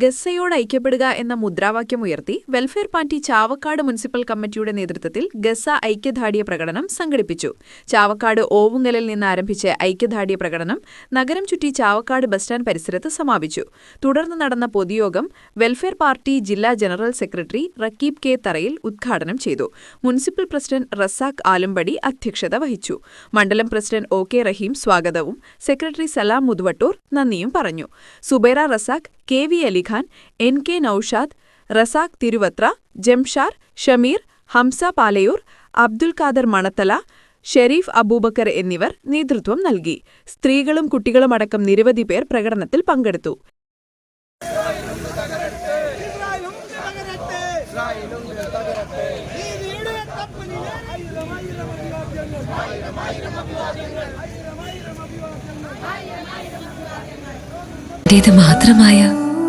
ഗസയോട് ഐക്യപ്പെടുക എന്ന മുദ്രാവാക്യം ഉയർത്തി വെൽഫെയർ പാർട്ടി ചാവക്കാട് മുനിസിപ്പൽ കമ്മിറ്റിയുടെ നേതൃത്വത്തിൽ ഗസ ഐക്യദാർഢ്യ പ്രകടനം സംഘടിപ്പിച്ചു. ചാവക്കാട് ഓവുങ്ങലിൽ നിന്ന് ആരംഭിച്ച ഐക്യദാർഢ്യ പ്രകടനം നഗരം ചുറ്റി ചാവക്കാട് ബസ് സ്റ്റാൻഡ് പരിസരത്ത് സമാപിച്ചു. തുടർന്ന് നടന്ന പൊതുയോഗം വെൽഫെയർ പാർട്ടി ജില്ലാ general secretary Rakeeb K Tharayil ഉദ്ഘാടനം ചെയ്തു. മുനിസിപ്പൽ പ്രസിഡന്റ് റസാഖ് ആലുംപടി അധ്യക്ഷത വഹിച്ചു. മണ്ഡലം പ്രസിഡന്റ് ഒ കെ റഹീം സ്വാഗതവും സെക്രട്ടറി സലാം മുതുവട്ടൂർ നന്ദിയും പറഞ്ഞു. Subaira Razak K V Alikhan N K Noushad Razak Thiruvathra Jamshar Shameer Hamsa Palayoor Abdul Khader Manathala Sherif Abubakkar എന്നിവർ നേതൃത്വം നൽകി. സ്ത്രീകളും കുട്ടികളുമടക്കം നിരവധി പേർ പ്രകടനത്തിൽ പങ്കെടുത്തു. മാത്രമായ